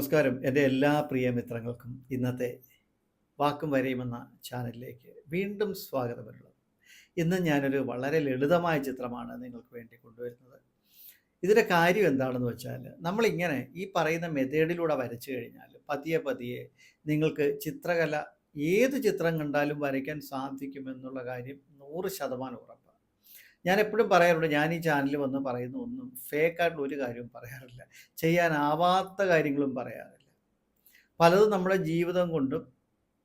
നമസ്കാരം. എന്റെ എല്ലാ പ്രിയ മിത്രങ്ങൾക്കും ഇന്നത്തെ വാക്കും വരയുമെന്ന ചാനലിലേക്ക് വീണ്ടും സ്വാഗതമുള്ളത് ഇന്ന് ഞാനൊരു വളരെ ലളിതമായ ചിത്രമാണ് നിങ്ങൾക്ക് വേണ്ടി കൊണ്ടുവരുന്നത്. ഇതിന്റെ കാര്യം എന്താണെന്ന് വെച്ചാൽ നമ്മളിങ്ങനെ ഈ പറയുന്ന മെത്തേഡിലൂടെ വരച്ചു കഴിഞ്ഞാൽ പതിയെ പതിയെ നിങ്ങൾക്ക് ചിത്രകല ഏത് ചിത്രം കണ്ടാലും വരയ്ക്കാൻ സാധിക്കുമെന്നുള്ള കാര്യം നൂറ് ശതമാനം ഉറപ്പാണ് ഞാൻ എപ്പോഴും പറയാറുണ്ട് ഞാൻ ഈ ചാനലിൽ വന്ന് പറയുന്ന ഒന്നും ഫേക്കായിട്ടുള്ള ഒരു കാര്യവും പറയാറില്ല. ചെയ്യാനാവാത്ത കാര്യങ്ങളും പറയാറില്ല. പലതും നമ്മുടെ ജീവിതം കൊണ്ടും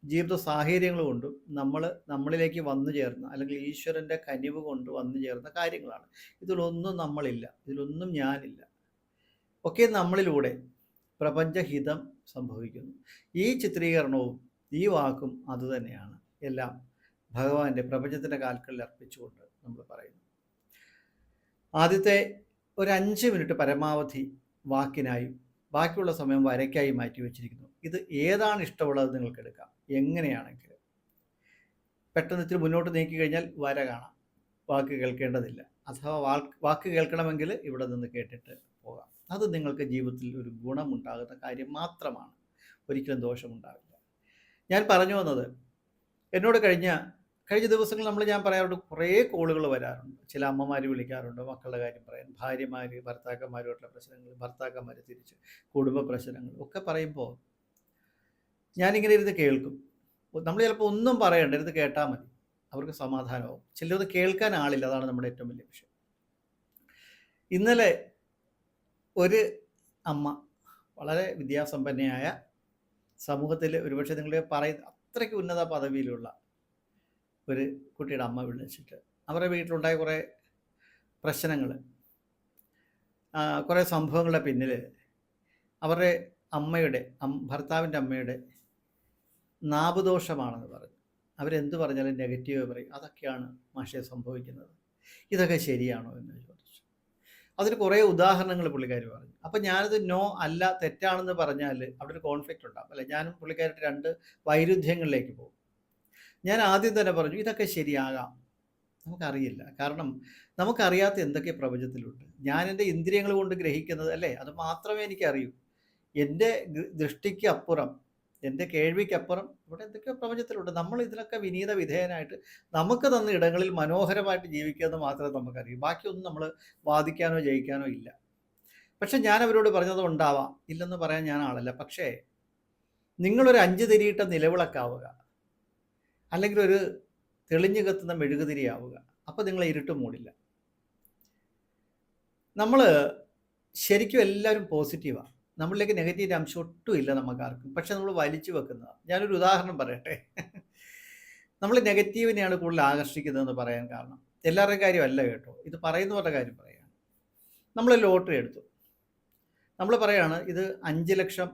ജീവിത സാഹചര്യങ്ങൾ കൊണ്ടും നമ്മൾ നമ്മളിലേക്ക് വന്നു ചേർന്ന അല്ലെങ്കിൽ ഈശ്വരന്റെ കനിവ് കൊണ്ട് വന്നു ചേർന്ന കാര്യങ്ങളാണ്. ഇതിലൊന്നും നമ്മളില്ല. ഇതിലൊന്നും ഞാനില്ല. ഒക്കെ നമ്മളിലൂടെ പ്രപഞ്ചഹിതം സംഭവിക്കുന്നു. ഈ ചിത്രീകരണവും ഈ വാക്കും അതുതന്നെയാണ്. എല്ലാം ഭഗവാന്റെ പ്രപഞ്ചത്തിന്റെ കാൽക്കളിൽ അർപ്പിച്ചുകൊണ്ട് നമ്മൾ പറയുന്നു. ആദ്യത്തെ ഒരു അഞ്ച് മിനിറ്റ് പരമാവധി വാക്കിനായും ബാക്കിയുള്ള സമയം വരയ്ക്കായി മാറ്റി വെച്ചിരിക്കുന്നു. ഇത് ഏതാണ് ഇഷ്ടമുള്ളത് നിങ്ങൾക്ക് എടുക്കാം. എങ്ങനെയാണെങ്കിലും. പെട്ടെന്ന് ഇത്തിരി മുന്നോട്ട് നീക്കി കഴിഞ്ഞാൽ വര കാണാം. വാക്ക് കേൾക്കേണ്ടതില്ല. അഥവാ വാക്ക് കേൾക്കണമെങ്കിൽ ഇവിടെ നിന്ന് കേട്ടിട്ട് പോകാം. അത് നിങ്ങൾക്ക് ജീവിതത്തിൽ ഒരു ഗുണമുണ്ടാകുന്ന കാര്യം മാത്രമാണ്. ഒരിക്കലും ദോഷമുണ്ടാവില്ല. ഞാൻ പറഞ്ഞു വന്നത് എന്നോട് കഴിഞ്ഞ കഴിഞ്ഞ ദിവസങ്ങൾ നമ്മൾ ഞാൻ പറയാറുണ്ട് കുറേ കോളുകൾ വരാറുണ്ട്. ചില അമ്മമാർ വിളിക്കാറുണ്ട് മക്കളുടെ കാര്യം പറയാൻ. ഭാര്യമാർ ഭർത്താക്കന്മാരുമായിട്ടുള്ള പ്രശ്നങ്ങൾ ഭർത്താക്കന്മാർ തിരിച്ച് കുടുംബ പ്രശ്നങ്ങൾ ഒക്കെ പറയുമ്പോൾ ഞാനിങ്ങനെ ഇരുന്ന് കേൾക്കും. നമ്മൾ ചിലപ്പോൾ ഒന്നും പറയണ്ട ഇരുന്ന് കേട്ടാൽ മതി. അവർക്ക് സമാധാനമാവും. ചിലത് കേൾക്കാൻ ആളില്ല അതാണ് നമ്മുടെ ഏറ്റവും വലിയ വിഷയം. ഇന്നലെ ഒരു അമ്മ വളരെ വിദ്യാസമ്പന്നയായ സമൂഹത്തിൽ ഒരുപക്ഷെ നിങ്ങൾ പറയുന്ന അത്രയ്ക്ക് ഉന്നത പദവിയിലുള്ള ഒരു കുട്ടിയുടെ അമ്മ വിളിച്ചിട്ട് അവരുടെ വീട്ടിലുണ്ടായ കുറേ പ്രശ്നങ്ങൾ. കുറേ സംഭവങ്ങളുടെ പിന്നിൽ അവരുടെ അമ്മയുടെ ഭർത്താവിന്റെ അമ്മയുടെ നാഭദോഷമാണെന്ന് പറഞ്ഞു. അവരെന്ത് പറഞ്ഞാലും നെഗറ്റീവ് പറയും. അതൊക്കെയാണ് മാഷെ സംഭവിക്കുന്നത്. ഇതൊക്കെ ശരിയാണോ എന്ന് ചോദിച്ചു. അതിന് കുറേ ഉദാഹരണങ്ങൾ പുള്ളിക്കാർ പറഞ്ഞു. അപ്പം ഞാനത് നോ അല്ല തെറ്റാണെന്ന് പറഞ്ഞാൽ അവിടെ ഒരു കോൺഫ്ലിക്റ്റ് ഉണ്ടാകും അല്ലെ? ഞാനും പുള്ളിക്കാരുടെ രണ്ട് വൈരുദ്ധ്യങ്ങളിലേക്ക് പോകും. ഞാൻ ആദ്യം തന്നെ പറഞ്ഞു ഇതൊക്കെ ശരിയാകാം. നമുക്കറിയില്ല. കാരണം നമുക്കറിയാത്ത എന്തൊക്കെ പ്രപഞ്ചത്തിലുണ്ട്. ഞാൻ എന്റെ ഇന്ദ്രിയങ്ങൾ കൊണ്ട് ഗ്രഹിക്കുന്നത് അല്ലേ? അത് മാത്രമേ എനിക്കറിയൂ. എന്റെ ദൃഷ്ടിക്ക് അപ്പുറം എന്റെ കേൾവിക്കപ്പുറം ഇവിടെ എന്തൊക്കെയോ പ്രപഞ്ചത്തിലുണ്ട്. നമ്മൾ ഇതിനൊക്കെ വിനീത വിധേയനായിട്ട് നമുക്ക് തന്ന ഇടങ്ങളിൽ മനോഹരമായിട്ട് ജീവിക്കുക മാത്രമേ നമുക്കറിയൂ. ബാക്കിയൊന്നും നമ്മൾ വാദിക്കാനോ ജയിക്കാനോ ഇല്ല. പക്ഷെ ഞാൻ അവരോട് പറഞ്ഞത് ഉണ്ടാവാം. ഇല്ലെന്ന് പറയാൻ ഞാൻ ആളല്ല. പക്ഷേ നിങ്ങളൊരു അഞ്ച് തിരിയിട്ട നിലവിളക്കാവുക. അല്ലെങ്കിൽ ഒരു തെളിഞ്ഞു കത്തുന്ന മെഴുകുതിരിയാവുക അപ്പോൾ നിങ്ങൾ ഇരുട്ട് മൂടില്ല. നമ്മൾ ശരിക്കും എല്ലാവരും പോസിറ്റീവാണ് നമ്മളിലേക്ക് നെഗറ്റീവ് അംശം ഒട്ടും ഇല്ല നമുക്കാർക്കും. പക്ഷെ നമ്മൾ വലിച്ചു വെക്കുന്നതാണ് ഞാനൊരു ഉദാഹരണം പറയട്ടെ. നമ്മൾ നെഗറ്റീവിനെയാണ് കൂടുതൽ ആകർഷിക്കുന്നതെന്ന് പറയാൻ കാരണം. എല്ലാവരുടെയും കാര്യമല്ല കേട്ടോ. ഇത് പറയുന്നവരുടെ കാര്യം പറയുകയാണ് നമ്മൾ ലോട്ടറി എടുത്തു. നമ്മൾ പറയുകയാണ് ഇത് അഞ്ച് ലക്ഷം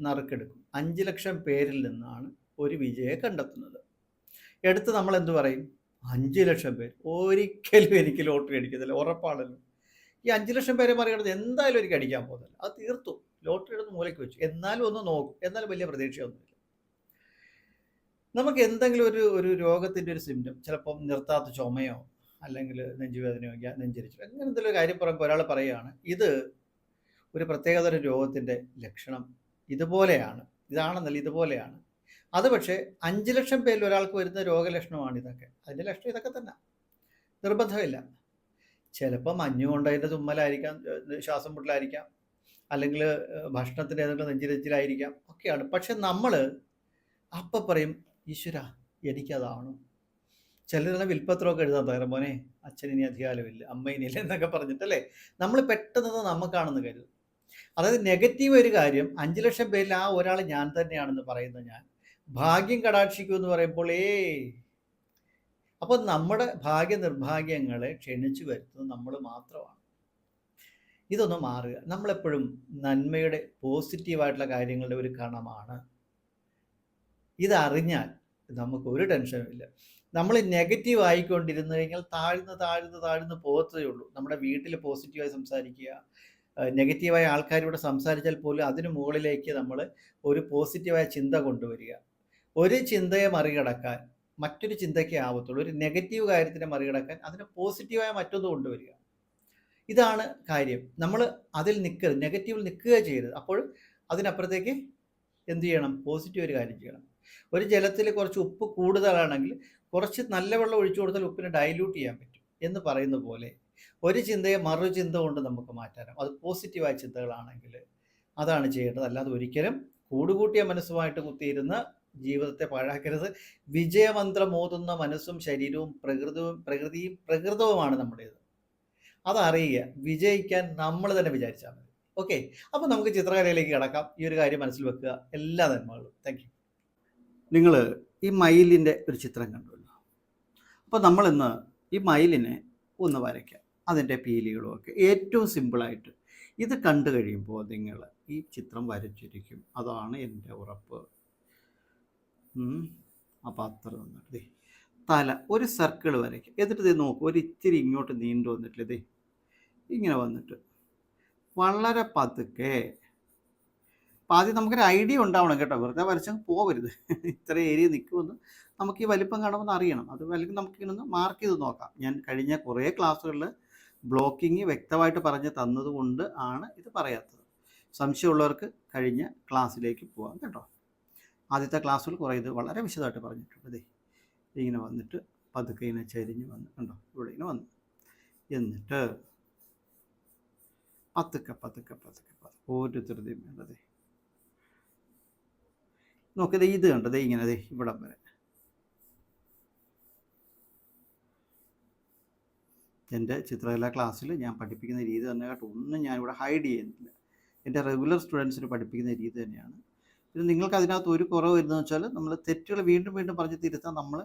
നറുക്കെടുക്കും. അഞ്ച് ലക്ഷം പേരിൽ നിന്നാണ് ഒരു വിജയെ കണ്ടെത്തുന്നത്. എടുത്ത് നമ്മൾ എന്തു പറയും? അഞ്ച് ലക്ഷം പേര്. ഒരിക്കലും എനിക്ക് ലോട്ടറി അടിക്കത്തില്ല. ഉറപ്പാണല്ലോ. ഈ അഞ്ച് ലക്ഷം പേരെ മറികടന്ന് എന്തായാലും എനിക്ക് അടിക്കാൻ പോകുന്നില്ല. അത് തീർത്തു. ലോട്ടറി എടുത്ത് മൂലയ്ക്ക് വെച്ചു. എന്നാലും ഒന്ന് നോക്കും. എന്നാലും വലിയ പ്രതീക്ഷയൊന്നുമില്ല. നമുക്ക് എന്തെങ്കിലും ഒരു ഒരു രോഗത്തിന്റെ ഒരു സിംറ്റം ചിലപ്പം നിർത്താത്ത ചുമയോ അല്ലെങ്കിൽ നെഞ്ചുവേദനയോ നെഞ്ചരിച്ചോ അങ്ങനെ എന്തെങ്കിലും കാര്യം പറയുമ്പോൾ ഒരാൾ പറയുകയാണ് ഇത് ഒരു പ്രത്യേകതരം രോഗത്തിന്റെ ലക്ഷണം. ഇതുപോലെയാണ്. ഇതാണെന്നല്ല ഇതുപോലെയാണ്. അത് പക്ഷേ അഞ്ച് ലക്ഷം പേരിൽ ഒരാൾക്ക് വരുന്ന രോഗലക്ഷണമാണ് ഇതൊക്കെ. അതിന്റെ ലക്ഷണം ഇതൊക്കെ തന്നെ. നിർബന്ധമില്ല. ചിലപ്പോൾ മഞ്ഞ് അതിന്റെ തുമ്മലായിരിക്കാം ശ്വാസം മുട്ടലായിരിക്കാം അല്ലെങ്കിൽ ഭക്ഷണത്തിന്റെ ഏതെങ്കിലും നെഞ്ചിരച്ചിലായിരിക്കാം ഒക്കെയാണ്. പക്ഷെ നമ്മൾ അപ്പം പറയും ഈശ്വര എനിക്കതാണ് ചിലരെല്ലാം വിൽപ്പത്രമൊക്കെ എഴുതാൻ തയ്യാറ് മോനെ ഇനി അധികാരമില്ല അമ്മയിനില്ല എന്നൊക്കെ പറഞ്ഞിട്ടല്ലേ? നമ്മൾ പെട്ടെന്ന് നമുക്കാണെന്ന് കരുതും. അതായത് നെഗറ്റീവ് ഒരു കാര്യം അഞ്ച് ലക്ഷം പേരിൽ ആ ഒരാൾ ഞാൻ തന്നെയാണെന്ന് പറയുന്ന ഞാൻ ഭാഗ്യം കടാക്ഷിക്കൂ എന്ന് പറയുമ്പോൾ ഏ അപ്പോൾ നമ്മുടെ ഭാഗ്യ നിർഭാഗ്യങ്ങളെ ക്ഷണിച്ചു വരുത്തുന്നത് നമ്മൾ മാത്രമാണ്. ഇതൊന്ന് മാറുക. നമ്മളെപ്പോഴും നന്മയുടെ പോസിറ്റീവായിട്ടുള്ള കാര്യങ്ങളുടെ ഒരു കണമാണ്. ഇതറിഞ്ഞാൽ നമുക്ക് ഒരു ടെൻഷനും ഇല്ല. നമ്മൾ നെഗറ്റീവ് ആയിക്കൊണ്ടിരുന്നു കഴിഞ്ഞാൽ താഴ്ന്ന് താഴ്ന്ന് താഴ്ന്ന് പോകത്തേ ഉള്ളൂ. നമ്മുടെ വീട്ടിൽ പോസിറ്റീവായി സംസാരിക്കുക നെഗറ്റീവായ ആൾക്കാരോട് സംസാരിച്ചാൽ പോലും അതിന് മുകളിലേക്ക് നമ്മൾ ഒരു പോസിറ്റീവായ ചിന്ത കൊണ്ടുവരിക. ഒരു ചിന്തയെ മറികടക്കാൻ മറ്റൊരു ചിന്തയ്ക്ക് ആവത്തുള്ളൂ ഒരു നെഗറ്റീവ് കാര്യത്തിനെ മറികടക്കാൻ അതിനെ പോസിറ്റീവായ മറ്റൊന്ന് കൊണ്ടുവരിക. ഇതാണ് കാര്യം. നമ്മൾ അതിൽ നിൽക്കരുത് നെഗറ്റീവിൽ നിൽക്കുക ചെയ്യരുത്. അപ്പോൾ അതിനപ്പുറത്തേക്ക് എന്ത് ചെയ്യണം? പോസിറ്റീവ് ഒരു കാര്യം ചെയ്യണം. ഒരു ജലത്തിൽ കുറച്ച് ഉപ്പ് കൂടുതലാണെങ്കിൽ കുറച്ച് നല്ല വെള്ളം ഒഴിച്ചു കൊടുത്താൽ ഉപ്പിനെ ഡൈല്യൂട്ട് ചെയ്യാൻ പറ്റും എന്ന് പറയുന്ന പോലെ ഒരു ചിന്തയെ മറു ചിന്ത കൊണ്ട് നമുക്ക് മാറ്റാനും അത് പോസിറ്റീവായ ചിന്തകളാണെങ്കിൽ അതാണ് ചെയ്യേണ്ടത്. അല്ലാതെ ഒരിക്കലും കൂടുകൂട്ടിയ മനസ്സുമായിട്ട് കുത്തിയിരുന്ന് ജീവിതത്തെ പാഴാക്കരുത്. വിജയമന്ത്രം ഓതുന്ന മനസ്സും ശരീരവും പ്രകൃതവും പ്രകൃതിയും പ്രകൃതവുമാണ് നമ്മുടേത്. അതറിയുക വിജയിക്കാൻ നമ്മൾ തന്നെ വിചാരിച്ചാൽ മതി. ഓക്കെ? അപ്പോൾ നമുക്ക് ചിത്രകലയിലേക്ക് കിടക്കാം. ഈ ഒരു കാര്യം മനസ്സിൽ വെക്കുക. എല്ലാ നന്മകളും. താങ്ക് യു നിങ്ങൾ ഈ മയിലിന്റെ ഒരു ചിത്രം കണ്ടുവല്ലോ. അപ്പോൾ നമ്മളിന്ന് ഈ മയിലിനെ ഒന്ന് വരയ്ക്കാം. അതിന്റെ പീലികളും ഒക്കെ. ഏറ്റവും സിമ്പിളായിട്ട് ഇത് കണ്ടു കഴിയുമ്പോൾ നിങ്ങൾ ഈ ചിത്രം വരച്ചിരിക്കും. അതാണ് എന്റെ ഉറപ്പ്. അപ്പോൾ അത്ര വന്നിട്ട് തല ഒരു സർക്കിൾ വരയ്ക്കും. എന്നിട്ട് നോക്കും ഒരു ഇച്ചിരി ഇങ്ങോട്ട് നീണ്ടു വന്നിട്ടില്ല ഇതേ ഇങ്ങനെ വന്നിട്ട്. വളരെ പതുക്കെ. അപ്പം ആദ്യം നമുക്കൊരു ഐഡിയ ഉണ്ടാവണം കേട്ടോ വെറുതെ വരച്ചങ്ങ് പോവരുത്. ഇത്ര ഏരിയ നിൽക്കുമെന്ന് നമുക്ക് ഈ വലിപ്പം കാണുമെന്ന് അറിയണം. അത് അല്ലെങ്കിൽ നമുക്ക് ഇങ്ങനെ മാർക്ക് ചെയ്ത് നോക്കാം. ഞാൻ കഴിഞ്ഞ കുറേ ക്ലാസ്സുകളിൽ ബ്ലോക്കിങ് വ്യക്തമായിട്ട് പറഞ്ഞ് തന്നതുകൊണ്ട് ആണ് ഇത് പറയാത്തത്. സംശയമുള്ളവർക്ക് കഴിഞ്ഞ ക്ലാസ്സിലേക്ക് പോകാം കേട്ടോ. ആദ്യത്തെ ക്ലാസ്സിൽ കുറേ ഇത് വളരെ വിശദമായിട്ട് പറഞ്ഞിട്ടുണ്ട്. അതെ ഇങ്ങനെ വന്നിട്ട് പതുക്കെ ഇങ്ങനെ ചരിഞ്ഞ് വന്ന് കണ്ടോ? ഇവിടെ ഇങ്ങനെ വന്നു. എന്നിട്ട് പതുക്കെ പതുക്കെ പതുക്കെ പതുക്കെ. ധൃതിയും വേണ്ടതേ നോക്കിയത് ഇത് കണ്ടത് ഇങ്ങനെ അതെ ഇവിടം വരെ. എന്റെ ചിത്രകലാ ക്ലാസ്സിൽ ഞാൻ പഠിപ്പിക്കുന്ന രീതി തന്നെ കേട്ടോ. ഒന്നും ഞാനിവിടെ ഹൈഡ് ചെയ്യുന്നില്ല. എന്റെ റെഗുലർ സ്റ്റുഡൻസിന് പഠിപ്പിക്കുന്ന രീതി തന്നെയാണ്. പിന്നെ നിങ്ങൾക്ക് അതിനകത്ത് ഒരു കുറവ് വരുന്നതെന്ന് വെച്ചാൽ നമ്മൾ തെറ്റുകൾ വീണ്ടും വീണ്ടും പറഞ്ഞ് തിരുത്താൻ നമ്മൾ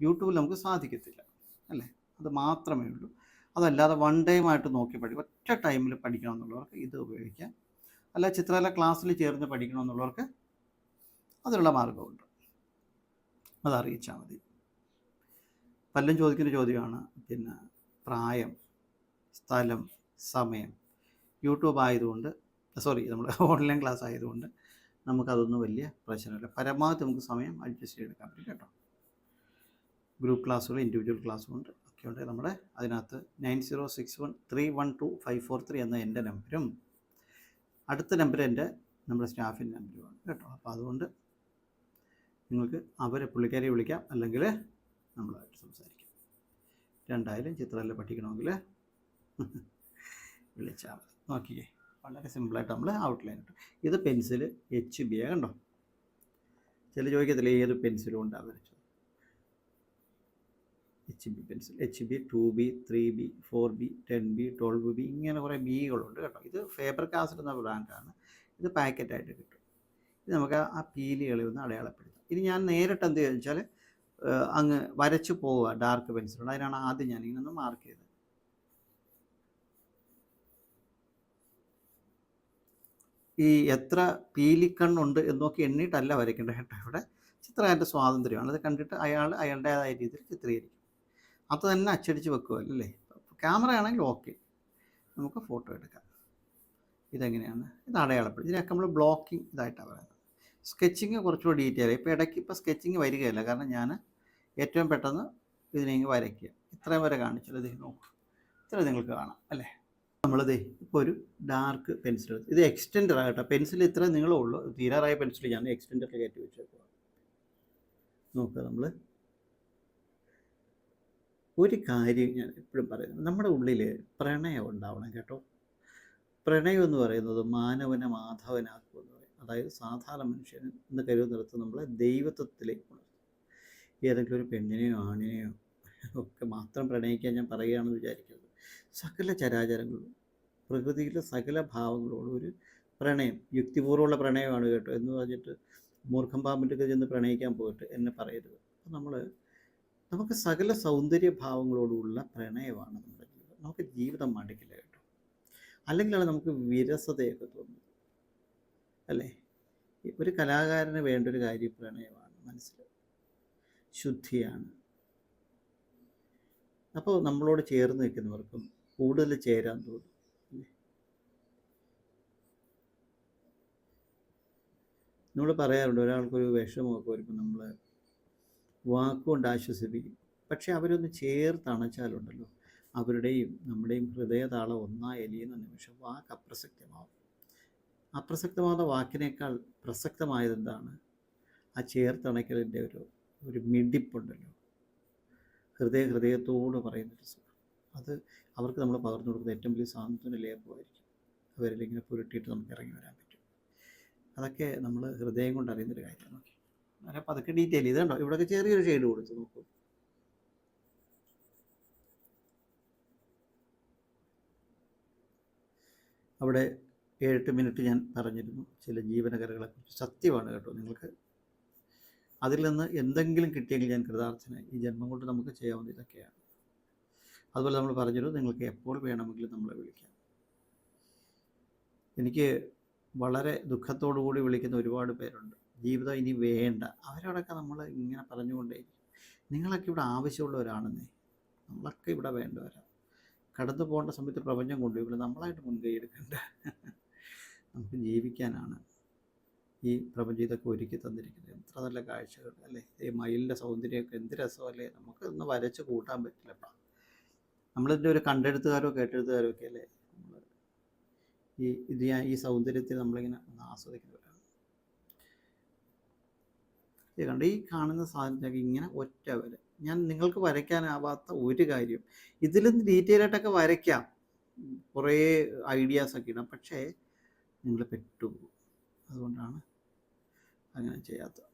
യൂട്യൂബിൽ നമുക്ക് സാധിക്കത്തില്ല അല്ലേ? അത് മാത്രമേ ഉള്ളൂ. അതല്ലാതെ വൺ ടൈം ആയിട്ട് നോക്കി പഠിക്കും ഒറ്റ ടൈമിൽ പഠിക്കണം എന്നുള്ളവർക്ക് ഇത് ഉപയോഗിക്കാം. അല്ല ചിത്രകല ക്ലാസ്സിൽ ചേർന്ന് പഠിക്കണം എന്നുള്ളവർക്ക് അതിനുള്ള മാർഗമുണ്ട്. അത് അറിയിച്ചാൽ മതി. പലരും ചോദിക്കുന്ന ചോദ്യമാണ് പിന്നെ പ്രായം സ്ഥലം സമയം. യൂട്യൂബ് ആയതുകൊണ്ട് സോറി നമ്മൾ ഓൺലൈൻ ക്ലാസ് ആയതുകൊണ്ട് നമുക്കതൊന്നും വലിയ പ്രശ്നമില്ല. പരമാവധി നമുക്ക് സമയം അഡ്ജസ്റ്റ് ചെയ്തെടുക്കാൻ പറ്റും കേട്ടോ. ഗ്രൂപ്പ് ക്ലാസ്സുകൾ ഇൻഡിവിജ്വൽ ക്ലാസ്സും ഉണ്ട്. ഒക്കെ ഉണ്ട്. നമ്മുടെ അതിനകത്ത് nine zero six one three one two five four three എന്ന എന്റെ നമ്പരും അടുത്ത നമ്പർ എന്റെ നമ്മുടെ സ്റ്റാഫിന്റെ നമ്പറുമാണ് കേട്ടോ. അപ്പോൾ അതുകൊണ്ട് നിങ്ങൾക്ക് അവരെ പുള്ളിക്കാരെ വിളിക്കാം. അല്ലെങ്കിൽ നമ്മളായിട്ട് സംസാരിക്കാം. രണ്ടായാലും ചിത്രമല്ല പഠിക്കണമെങ്കിൽ വിളിച്ചാൽ മതി. നോക്കിക്കേ. വളരെ സിമ്പിളായിട്ട് നമ്മൾ ഔട്ട്ലൈൻ ഇട്ടു. ഇത് പെൻസിൽ എച്ച് ബി കണ്ടോ? ചില ചോദിക്കത്തില്ല ഏത് പെൻസിലും ഉണ്ടാ വരച്ചത്? H B pencil H B two B three B four B ten B twelve B ഇങ്ങനെ കുറേ ബികളുണ്ട് കേട്ടോ. ഇത് ഫേബർ കാസറ്റ് എന്ന ബ്രാൻഡാണ് ഇത് പാക്കറ്റായിട്ട് കിട്ടും. ഇത് നമുക്ക് ആ പീലികളെ ഒന്ന് അടയാളപ്പെടുത്താം. ഇനി ഞാൻ നേരിട്ട് എന്ത് ചോദിച്ചാൽ അങ്ങ് വരച്ച് പോവുക ഡാർക്ക് പെൻസിലുണ്ട് അതിനാണ് ആദ്യം ഞാൻ ഇങ്ങനെ ഒന്ന് മാർക്ക് ചെയ്തത്. ഈ എത്ര പീലിക്കണ്ണുണ്ട് എന്നൊക്കെ എണ്ണിയിട്ടല്ല വരയ്ക്കേണ്ടത് കേട്ടോ. ഇവിടെ ചിത്രകാരന്റെ സ്വാതന്ത്ര്യമാണ്. അത് കണ്ടിട്ട് അയാൾ അയാളുടേതായ രീതിയിൽ ചിത്രീകരിക്കും. അത് തന്നെ അച്ചടിച്ച് വെക്കുമല്ലോ ക്യാമറ ആണെങ്കിൽ ഓക്കെ. നമുക്ക് ഫോട്ടോ എടുക്കാം. ഇതെങ്ങനെയാണ്? ഇത് അടയാളപ്പെടും ഇതിനൊക്കെ നമ്മൾ ബ്ലോക്കിംഗ് ഇതായിട്ടാണ് പറയുന്നത്. സ്കെച്ചിങ് കുറച്ചുകൂടി ഡീറ്റെയിൽ. ഇപ്പോൾ ഇടയ്ക്ക് ഇപ്പോൾ സ്കെച്ചിങ് വരികയില്ല. കാരണം ഞാൻ ഏറ്റവും പെട്ടെന്ന് ഇതിനെ വരയ്ക്കുക. ഇത്രയും വരെ കാണിച്ചത് ഇത് നോക്കും. ഇത്ര നിങ്ങൾക്ക് കാണാം. അല്ലേ? നമ്മളിതേ ഇപ്പോൾ ഒരു ഡാർക്ക് പെൻസിൽ ഇത് എക്സ്റ്റെൻഡർ ആകട്ടെ. പെൻസിൽ ഇത്ര നീളമേ ഉള്ളൂ തീരാറായ പെൻസിൽ ഞാൻ എക്സ്റ്റെൻഡറിൽ കയറ്റി വെച്ചേക്കുക നോക്കുക നമ്മൾ ഒരു കാര്യം ഞാൻ എപ്പോഴും പറയുന്നത് നമ്മുടെ ഉള്ളിൽ പ്രണയം ഉണ്ടാവണം കേട്ടോ. പ്രണയം എന്ന് പറയുന്നത് മാനവനെ മാധവനാക്കും എന്ന് പറയും. അതായത് സാധാരണ മനുഷ്യൻ എന്ന് കരുതുന്നിടത്ത് നമ്മളെ ദൈവത്വത്തിലേക്ക് ഉണർത്തും ഏതെങ്കിലും ഒരു പെണ്ണിനെയോ ആണിനെയോ ഒക്കെ മാത്രം പ്രണയിക്കാൻ ഞാൻ പറയുകയാണെന്ന് വിചാരിക്കരുത്. സകല ചരാചരങ്ങളും പ്രകൃതിയിലെ സകല ഭാവങ്ങളോടും ഒരു പ്രണയം യുക്തിപൂർവമുള്ള പ്രണയമാണ് കേട്ടോ. എന്ന് പറഞ്ഞിട്ട് മൂർഖം പാമ്പിന്റെ ചെന്ന് പ്രണയിക്കാൻ പോയിട്ട് എന്നെ പറയരുത്. അപ്പം നമ്മൾ നമുക്ക് സകല സൗന്ദര്യ ഭാവങ്ങളോടുള്ള പ്രണയമാണ് നമ്മുടെ ജീവിതം. നമുക്ക് ജീവിതം മടുക്കില്ല കേട്ടോ. അല്ലെങ്കിലാണ് നമുക്ക് വിരസതയൊക്കെ തോന്നുന്നത്. അല്ലേ? ഒരു കലാകാരന് വേണ്ട ഒരു കാര്യം പ്രണയമാണ് മനസ്സിൽ ശുദ്ധിയാണ്. അപ്പോൾ നമ്മളോട് ചേർന്ന് നിൽക്കുന്നവർക്കും കൂടുതൽ ചേരാൻ തോന്നും നമ്മൾ പറയാറുണ്ട് ഒരാൾക്കൊരു വിഷമമൊക്കെ വരുമ്പോൾ നമ്മൾ വാക്കുകൊണ്ട് ആശ്വസിപ്പിക്കും. പക്ഷെ അവരൊന്ന് ചേർത്ത് അണച്ചാലുണ്ടല്ലോ അവരുടെയും നമ്മുടെയും ഹൃദയതാളം ഒന്നായി എലിയുന്ന നിമിഷം വാക്ക് അപ്രസക്തമാവും. അപ്രസക്തമാകുന്ന വാക്കിനേക്കാൾ പ്രസക്തമായതെന്താണ്? ആ ചേർത്തണയ്ക്കലിന്റെ ഒരു ഒരു മിടിപ്പുണ്ടല്ലോ. ഹൃദയ ഹൃദയത്തോട് പറയുന്നൊരു സുഖം. അത് അവർക്ക് നമ്മൾ പകർന്നു കൊടുക്കുന്ന ഏറ്റവും വലിയ സാന്ത്വന ലേപമായിരിക്കും അവരിലിങ്ങനെ പുരട്ടിയിട്ട് നമുക്ക് ഇറങ്ങി വരാൻ പറ്റും. അതൊക്കെ നമ്മൾ ഹൃദയം കൊണ്ട് അറിയുന്നൊരു കാര്യമാണ്. നോക്കി അങ്ങനെ പതുക്കെ ഡീറ്റെയിൽ ഇത് കണ്ടോ? ഇവിടെയൊക്കെ ചെറിയൊരു ഷെയ്ഡ് കൊടുത്ത്. നോക്കൂ. അവിടെ ഏഴെട്ട് മിനിറ്റ് ഞാൻ പറഞ്ഞിരുന്നു. ചില ജീവനകരകളെക്കുറിച്ച് സത്യമാണ് കേട്ടോ. നിങ്ങൾക്ക് അതിൽ നിന്ന് എന്തെങ്കിലും കിട്ടിയെങ്കിൽ ഞാൻ കൃതാർത്ഥന ഈ ജന്മം കൊണ്ട് നമുക്ക് ചെയ്യാവുന്ന ഇതൊക്കെയാണ്. അതുപോലെ നമ്മൾ പറഞ്ഞിരുന്നു നിങ്ങൾക്ക് എപ്പോൾ വേണമെങ്കിലും നമ്മളെ വിളിക്കാം. എനിക്ക് വളരെ ദുഃഖത്തോടു കൂടി വിളിക്കുന്ന ഒരുപാട് പേരുണ്ട്. ജീവിതം ഇനി വേണ്ട. അവരോടൊക്കെ നമ്മൾ ഇങ്ങനെ പറഞ്ഞുകൊണ്ടേയിരിക്കും. നിങ്ങളൊക്കെ ഇവിടെ ആവശ്യമുള്ളവരാണെന്നേ. നമ്മളൊക്കെ ഇവിടെ വേണ്ടവരാണ് കടന്നു പോകേണ്ട സമയത്ത് പ്രപഞ്ചം കൊണ്ടു ഇവിടെ നമ്മളായിട്ട് മുൻകൈ എടുക്കണ്ട. നമുക്ക് ജീവിക്കാനാണ്. ഈ പ്രപഞ്ചം ഇതൊക്കെ ഒരുക്കി തന്നിരിക്കുന്നത്. എത്ര നല്ല കാഴ്ചകൾ അല്ലേ? ഈ മയിലിന്റെ സൗന്ദര്യമൊക്കെ എന്ത് രസമല്ലേ? നമുക്ക് ഒന്ന് വരച്ച് കൂട്ടാൻ പറ്റില്ലപ്പാ നമ്മളിതിന്റെ ഒരു കണ്ടെടുത്തുകാരോ കേട്ടെടുത്തുകാരോ ഒക്കെ അല്ലേ? നമ്മൾ ഈ ഇത് ഞാൻ ഈ സൗന്ദര്യത്തെ നമ്മളിങ്ങനെ ഒന്ന് ആസ്വദിക്കുന്നവരാണ്. കണ്ട് ഈ കാണുന്ന സാധനത്തിനൊക്കെ ഇങ്ങനെ ഒറ്റ വര. ഞാൻ നിങ്ങൾക്ക് വരയ്ക്കാനാവാത്ത ഒരു കാര്യം ഇതിലും ഡീറ്റെയിൽ ആയിട്ടൊക്കെ വരയ്ക്കാം. കുറേ ഐഡിയാസൊക്കെ ഇടാം പക്ഷേ നിങ്ങൾ പെട്ടുപോകും. അതുകൊണ്ടാണ് അങ്ങനെ ചെയ്യാത്തത്.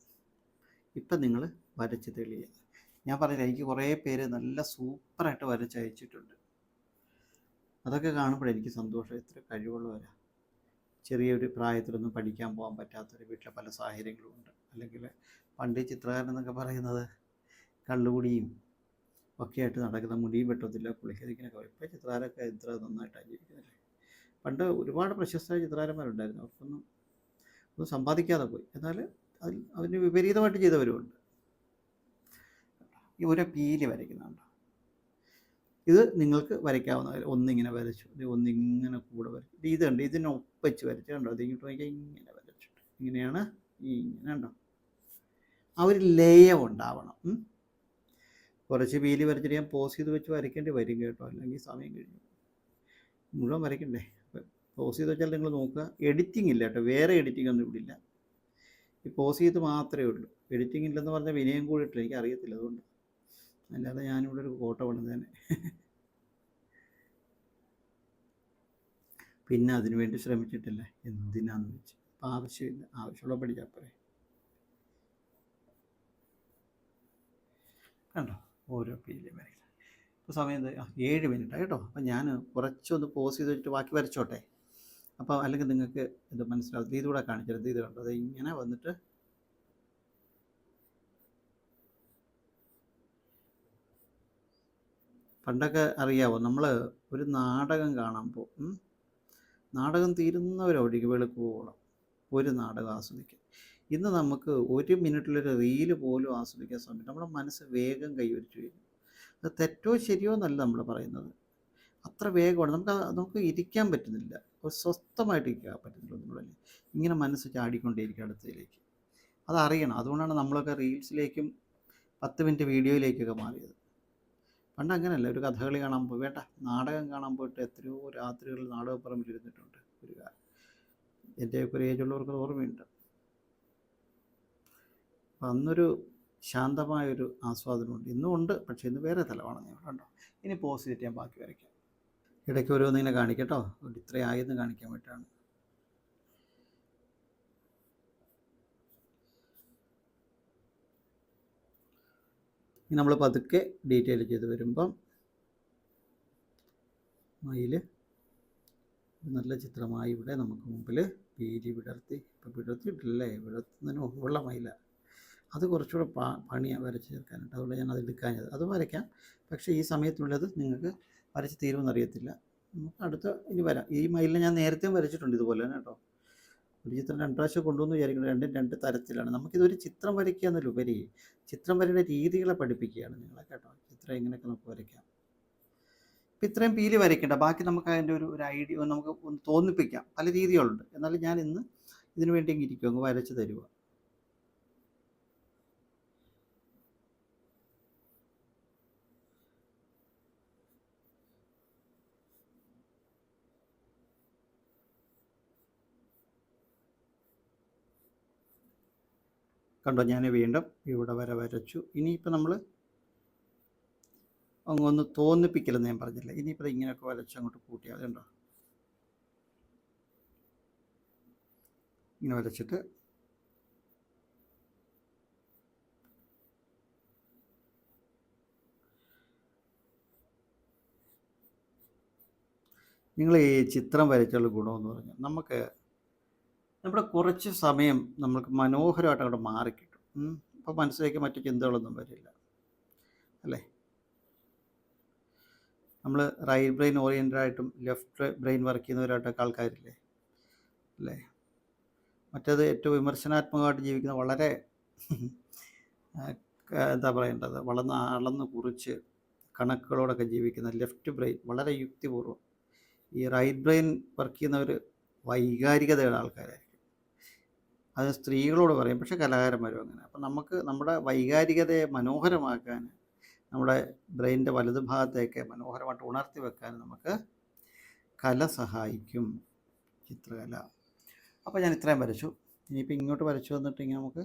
ഇപ്പം നിങ്ങൾ വരച്ച് തെളിയുക. ഞാൻ പറഞ്ഞില്ല എനിക്ക് കുറേ പേര് നല്ല സൂപ്പറായിട്ട് വരച്ച് അയച്ചിട്ടുണ്ട്. അതൊക്കെ കാണുമ്പോൾ എനിക്ക് സന്തോഷം എത്ര കഴിവുള്ളവരാ ചെറിയൊരു പ്രായത്തിലൊന്നും പഠിക്കാൻ പോകാൻ പറ്റാത്തൊരു വീട്ടിലെ പല സാഹചര്യങ്ങളും ഉണ്ട്. അല്ലെങ്കിൽ പണ്ട് ചിത്രകാരൻ എന്നൊക്കെ പറയുന്നത് കള്ളുകുടിയും ഒക്കെ ആയിട്ട് നടക്കുന്ന മുടിയും വെട്ടത്തില്ല കുളിക്കതിക്കുന്നൊക്കെ ഇപ്പോൾ ചിത്രകാരൊക്കെ ഇത്ര നന്നായിട്ടാണ് ജീവിക്കുന്നില്ലേ പണ്ട് ഒരുപാട് പ്രശസ്ത ചിത്രകാരന്മാരുണ്ടായിരുന്നു. അവർക്കൊന്നും ഒന്നും സമ്പാദിക്കാതെ പോയി. എന്നാൽ അതിൽ അതിന് വിപരീതമായിട്ട് ചെയ്തവരുമുണ്ട് ഈ ഓരോ പീലി വരയ്ക്കുന്നുണ്ട്. ഇത് നിങ്ങൾക്ക് വരയ്ക്കാവുന്ന ഒന്നിങ്ങനെ വരച്ചു. ഒന്നിങ്ങനെ കൂടെ വരച്ചു. ഇത് കണ്ട്? ഇതിനൊപ്പിച്ച് വരച്ചു. കണ്ടോ? ഇത് ഇങ്ങോട്ട് നോക്കിയാൽ ഇങ്ങനെ വരച്ചിട്ട് ഇങ്ങനെയാണ് ഈ ഇങ്ങനെ കണ്ടോ? ആ ഒരു ലയം ഉണ്ടാവണം. കുറച്ച് പീലി വരച്ചിട്ട് ഞാൻ പോസ് ചെയ്ത് വെച്ച് വരയ്ക്കേണ്ടി വരും കേട്ടോ. അല്ലെങ്കിൽ സമയം കഴിഞ്ഞു. മുഴുവൻ വരയ്ക്കണ്ടേ? പോസ് ചെയ്ത് വെച്ചാൽ നിങ്ങൾ നോക്കുക. എഡിറ്റിംഗ് ഇല്ല കേട്ടോ. വേറെ എഡിറ്റിംഗ് ഒന്നും ഇവിടെ ഇല്ല. ഈ പോസ് ചെയ്ത് മാത്രമേ ഉള്ളൂ. എഡിറ്റിംഗ് ഇല്ലെന്ന് പറഞ്ഞാൽ വിനയം കൂടിയിട്ടില്ല എനിക്ക് അറിയത്തില്ല അതുകൊണ്ട്. അല്ലാതെ ഞാനിവിടെ ഒരു കോട്ട തന്നെ പിന്നെ അതിനു വേണ്ടി ശ്രമിച്ചിട്ടില്ല. എന്തിനാന്ന് വെച്ച്. അപ്പം ആവശ്യമില്ല. ആവശ്യമുള്ള പഠിച്ചാൽ പോരെ കണ്ടോ? ഓരോ പീലി വരയ്ക്കണം ഇപ്പോൾ സമയം? ഏഴ് മിനിറ്റ് കേട്ടോ. അപ്പം ഞാൻ കുറച്ചൊന്ന് പോസ് ചെയ്ത് വെച്ചിട്ട് ബാക്കി വരച്ചോട്ടെ? അപ്പോൾ അല്ലെങ്കിൽ നിങ്ങൾക്ക് ഇത് മനസ്സിലാവും ഇതുകൂടെ കാണിച്ചത് ഇത് കണ്ടത് ഇങ്ങനെ വന്നിട്ട് പണ്ടൊക്കെ അറിയാവോ നമ്മൾ ഒരു നാടകം കാണാൻ പോകും നാടകം തീരുന്നവരൊഴികെ വെളുക്കുവോളം ഒരു നാടകം ആസ്വദിക്കും ഇന്ന് നമുക്ക് ഒരു മിനിറ്റിലൊരു റീൽ പോലും ആസ്വദിക്കാൻ സമയം നമ്മുടെ മനസ്സ് വേഗം കൈവരിച്ചു കഴിഞ്ഞു. അത് തെറ്റോ ശരിയോ എന്നല്ല നമ്മൾ പറയുന്നത്. അത്ര വേഗമാണ്. നമുക്ക് നമുക്ക് ഇരിക്കാൻ പറ്റുന്നില്ല. ഒരു സ്വസ്ഥമായിട്ട് ഇരിക്കാൻ പറ്റുന്നില്ല നമ്മളല്ലേ ഇങ്ങനെ മനസ്സ് ചാടിക്കൊണ്ടേയിരിക്കും അടുത്തതിലേക്ക്. അതറിയണം. അതുകൊണ്ടാണ് നമ്മളൊക്കെ റീൽസിലേക്കും പത്ത് മിനിറ്റ് വീഡിയോയിലേക്കൊക്കെ മാറിയത്. പണ്ട് അങ്ങനെയല്ല. ഒരു കഥകളി കാണാൻ പോയി വേണ്ട. നാടകം കാണാൻ പോയിട്ട് എത്രയോ രാത്രികളിൽ നാടകപ്പറമ്പിൽ ഇരുന്നിട്ടുണ്ട് ഒരു കാലം. എന്റെയൊക്കെ ഒരു ഏജുള്ളവർക്ക് ഓർമ്മയുണ്ട്. അന്നൊരു ശാന്തമായൊരു ആസ്വാദനമുണ്ട്. ഇന്നും ഉണ്ട്. പക്ഷേ ഇന്ന് വേറെ തലമാണ് ഞാൻ. കണ്ടോ? ഇനി പോസ് ചെയ്തിട്ട് ഞാൻ ബാക്കി വരയ്ക്കാം. ഇടയ്ക്ക് ഓരോന്നിങ്ങനെ കാണിക്കട്ടോ ഇത്രയായെന്ന് കാണിക്കാൻ വേണ്ടിയിട്ടാണ്. നമ്മൾ പതുക്കെ ഡീറ്റെയിൽ ചെയ്ത് വരുമ്പം മയിൽ നല്ല ചിത്രമായി ഇവിടെ നമുക്ക് മുമ്പിൽ പേര് വിടർത്തി ഇപ്പം വിടർത്തിയിട്ടില്ലേ വിടർത്തുന്നതിന് മുമ്പുള്ള മയില. അത് കുറച്ചുകൂടെ പണിയാണ് വരച്ച് ചേർക്കാനായിട്ട് അതുകൊണ്ട് ഞാൻ അത് എടുക്കാഞ്ഞത്. അത് വരയ്ക്കാം. പക്ഷേ ഈ സമയത്തുള്ളത് നിങ്ങൾക്ക് വരച്ച് തീരുമെന്ന് അറിയത്തില്ല. നമുക്ക് അടുത്ത ഇനി വരാം. ഈ മയിലിനെ ഞാൻ നേരത്തെയും വരച്ചിട്ടുണ്ട് ഇതുപോലെ തന്നെ കേട്ടോ. ഒരു ചിത്രം രണ്ട് പ്രാവശ്യം കൊണ്ടുവന്ന് വിചാരിക്കുന്നത് രണ്ടും രണ്ട് തരത്തിലാണ്. നമുക്കിതൊരു ചിത്രം വരയ്ക്കുക എന്നതിലുപരി ചിത്രം വരയുടെ രീതികളെ പഠിപ്പിക്കുകയാണ് നിങ്ങളെ കേട്ടോ. ചിത്രം എങ്ങനെയൊക്കെ നമുക്ക് വരയ്ക്കാം. ഇപ്പം ഇത്രയും പീലി വരയ്ക്കേണ്ട. ബാക്കി നമുക്ക് അതിന്റെ ഒരു ഒരു ഐഡിയ നമുക്ക് ഒന്ന് തോന്നിപ്പിക്കാം. പല രീതികളുണ്ട്. എന്നാലും ഞാൻ ഇന്ന് ഇതിനു വേണ്ടി ഇരിക്കും അങ്ങ് വരച്ച് തരുക കണ്ടോ ഞാൻ വീണ്ടും ഇവിടെ വരെ വരച്ചു. ഇനിയിപ്പോൾ നമ്മൾ അങ്ങൊന്ന് തോന്നിപ്പിക്കലെന്ന് ഞാൻ പറഞ്ഞില്ല. ഇനിയിപ്പോൾ ഇങ്ങനെയൊക്കെ വരച്ച് അങ്ങോട്ട് കൂട്ടിയാൽ കണ്ടോ? ഇങ്ങനെ വരച്ചിട്ട് നിങ്ങൾ ഈ ചിത്രം വരച്ചുള്ള ഗുണമെന്ന് പറഞ്ഞാൽ നമുക്ക് നമ്മുടെ കുറച്ച് സമയം നമ്മൾക്ക് മനോഹരമായിട്ട് അങ്ങോട്ട് മാറിക്കിട്ടും. അപ്പോൾ മനസ്സിലേക്ക് മറ്റു ചിന്തകളൊന്നും വരില്ല. അല്ലേ? നമ്മൾ റൈറ്റ് ബ്രെയിൻ ഓറിയന്റഡ് ആയിട്ടും ലെഫ്റ്റ് ബ്രെയിൻ വർക്ക് ചെയ്യുന്നവരായിട്ടൊക്കെ ആൾക്കാരില്ലേ? അല്ലേ? മറ്റേത് ഏറ്റവും വിമർശനാത്മകമായിട്ട് ജീവിക്കുന്ന വളരെ എന്താ പറയേണ്ടത്? വളർന്ന് അളന്ന് കുറിച്ച് കണക്കുകളോടൊക്കെ ജീവിക്കുന്ന ലെഫ്റ്റ് ബ്രെയിൻ വളരെ യുക്തിപൂർവം. ഈ റൈറ്റ് ബ്രെയിൻ വർക്ക് ചെയ്യുന്നവർ വൈകാരികതയുടെ ആൾക്കാരായിരിക്കും. അത് സ്ത്രീകളോട് പറയും പക്ഷേ കലാകാരന്മാരും അങ്ങനെ. അപ്പം നമുക്ക് നമ്മുടെ വൈകാരികതയെ മനോഹരമാക്കാൻ നമ്മുടെ ബ്രെയിനിന്റെ വലതു ഭാഗത്തേക്ക് മനോഹരമായിട്ട് ഉണർത്തി വെക്കാൻ നമുക്ക് കല സഹായിക്കും ചിത്രകല. അപ്പോൾ ഞാൻ ഇത്രയും വരച്ചു. ഇനിയിപ്പോൾ ഇങ്ങോട്ട് വരച്ചു വന്നിട്ട് ഇങ്ങനെ നമുക്ക്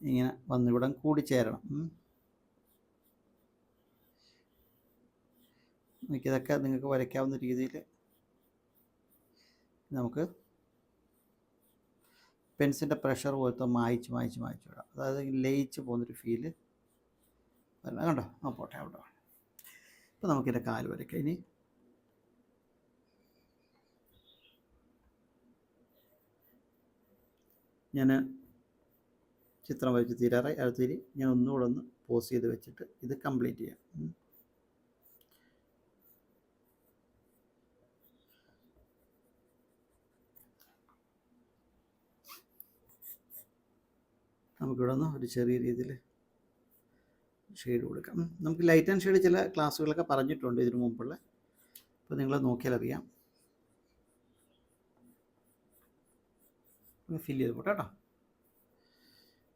ഇങ്ങനെ വന്നിവിടം കൂടിച്ചേരണം ഇതൊക്കെ നിങ്ങൾക്ക് വരയ്ക്കാവുന്ന രീതിയിൽ നമുക്ക് പെൻസിന്റെ പ്രഷർ പോലത്തെ മായിച്ച് മായിച്ച് മായ്ച്ച് വിടാം അതായത് ലയിച്ച് പോകുന്നൊരു ഫീൽ വരണം കണ്ടോ? ആ പോട്ടെ അവിടെ ഇപ്പോൾ നമുക്കിതിന്റെ കാൽ വരയ്ക്കാം. ഇനി ഞാൻ ചിത്രം വരച്ച് തീരാറായി. അടുത്തിരി ഞാൻ ഒന്നുകൂടെ ഒന്ന് പോസ് ചെയ്ത് വെച്ചിട്ട് ഇത് കംപ്ലീറ്റ് ചെയ്യാം. നമുക്കിവിടെ നിന്ന് ഒരു ചെറിയ രീതിയിൽ ഷെയ്ഡ് കൊടുക്കാം. നമുക്ക് ലൈറ്റ് ആൻഡ് ഷെയ്ഡ് ചില ക്ലാസ്സുകളൊക്കെ പറഞ്ഞിട്ടുണ്ട് ഇതിനു മുമ്പുള്ള. അപ്പോൾ നിങ്ങൾ നോക്കിയാൽ അറിയാം. ഫില്ല് ചെയ്ത് പോട്ടെ കേട്ടോ.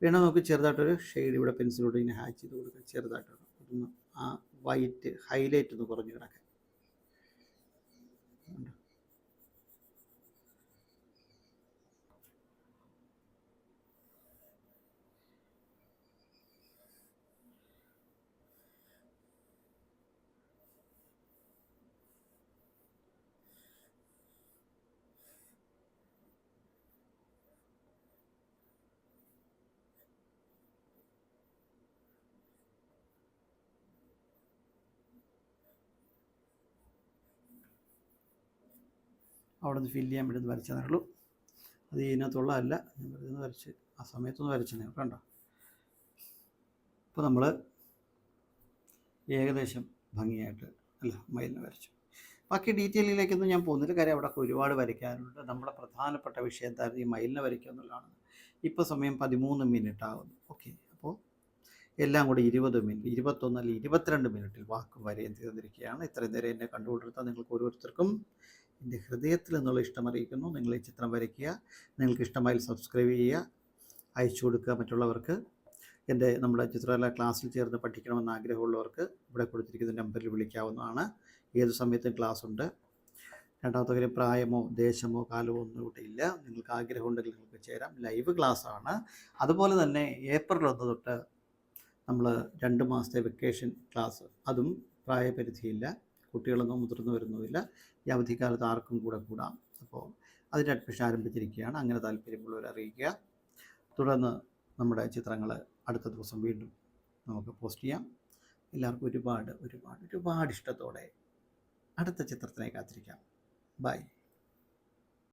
വേണം നമുക്ക് ചെറുതായിട്ടൊരു ഷെയ്ഡ് ഇവിടെ പെൻസിലോട്ട് ഇങ്ങനെ ഹാച്ച് ചെയ്ത് കൊടുക്കാം. ചെറുതായിട്ട് ഒന്ന് ആ വൈറ്റ് ഹൈലൈറ്റ് ഒന്ന് കുറഞ്ഞ് കിടക്കാൻ അവിടെ നിന്ന് ഫില്ല് ചെയ്യാൻ വേണ്ടി വരച്ചതേ ഉള്ളൂ. അത് ഇതിനകത്തുള്ളതല്ല ഞാൻ വെറുതെ വരച്ച് ആ സമയത്തൊന്ന് വരച്ചതേ കണ്ടോ? ഇപ്പോൾ നമ്മൾ ഏകദേശം ഭംഗിയായിട്ട് അല്ല മയിലിനെ വരച്ചു. ബാക്കി ഡീറ്റെയിലിലേക്കൊന്നും ഞാൻ പോകുന്നില്ല. കാര്യം അവിടെ ഒരുപാട് വരയ്ക്കാനുണ്ട്. നമ്മുടെ പ്രധാനപ്പെട്ട വിഷയം എന്തായിരുന്നു? ഈ മയിലിനെ വരയ്ക്കുക എന്നുള്ളതാണ്. ഇപ്പോൾ സമയം പതിമൂന്ന് മിനിറ്റ് ആകുന്നു ഓക്കെ അപ്പോൾ എല്ലാം കൂടി ഇരുപത് മിനിറ്റ് ഇരുപത്തൊന്ന് അല്ലെങ്കിൽ ഇരുപത്തിരണ്ട് മിനിറ്റിൽ വാക്കും വരെയും തീർന്നിരിക്കുകയാണ് ഇത്രയും നേരം എന്നെ കണ്ടുകൊണ്ടിരുത്താൻ നിങ്ങൾക്ക് ഓരോരുത്തർക്കും എന്റെ ഹൃദയത്തിൽ നിന്നുള്ള ഇഷ്ടം അറിയിക്കുന്നു. നിങ്ങൾ ഈ ചിത്രം വരയ്ക്കുക. നിങ്ങൾക്ക് ഇഷ്ടമായി സബ്സ്ക്രൈബ് ചെയ്യുക. അയച്ചു കൊടുക്കുക മറ്റുള്ളവർക്ക്. എന്റെ നമ്മുടെ ചിത്രകല ക്ലാസ്സിൽ ചേർന്ന് പഠിക്കണമെന്ന് ആഗ്രഹമുള്ളവർക്ക് ഇവിടെ കൊടുത്തിരിക്കുന്ന നമ്പറിൽ വിളിക്കാവുന്നതാണ്. ഏത് സമയത്തും ക്ലാസ് ഉണ്ട്. രണ്ടാമത്തെ കാര്യം പ്രായമോ ദേശമോ കാലമോ ഒന്നും ഇവിടെ ഇല്ല. നിങ്ങൾക്ക് ആഗ്രഹമുണ്ടെങ്കിൽ നിങ്ങൾക്ക് ചേരാം. ലൈവ് ക്ലാസ്സാണ് അതുപോലെ തന്നെ ഏപ്രിൽ ഒന്ന് തൊട്ട് നമ്മൾ രണ്ട് മാസത്തെ വെക്കേഷൻ ക്ലാസ് അതും പ്രായപരിധിയില്ല. കുട്ടികളൊന്നും മുതിർന്നു വരുന്നുമില്ല. ഈ അവധിക്കാലത്ത് ആർക്കും കൂടെ കൂടാം. അപ്പോൾ അതിന്റെ അഡ്മിഷൻ ആരംഭിച്ചിരിക്കുകയാണ്. അങ്ങനെ താല്പര്യമുള്ളവർ അറിയിക്കുക. തുടർന്ന് നമ്മുടെ ചിത്രങ്ങൾ അടുത്ത ദിവസം വീണ്ടും നമുക്ക് പോസ്റ്റ് ചെയ്യാം. എല്ലാവർക്കും ഒരുപാട് ഒരുപാട് ഒരുപാട് ഇഷ്ടത്തോടെ അടുത്ത ചിത്രത്തിനെ കാത്തിരിക്കാം. ബൈ.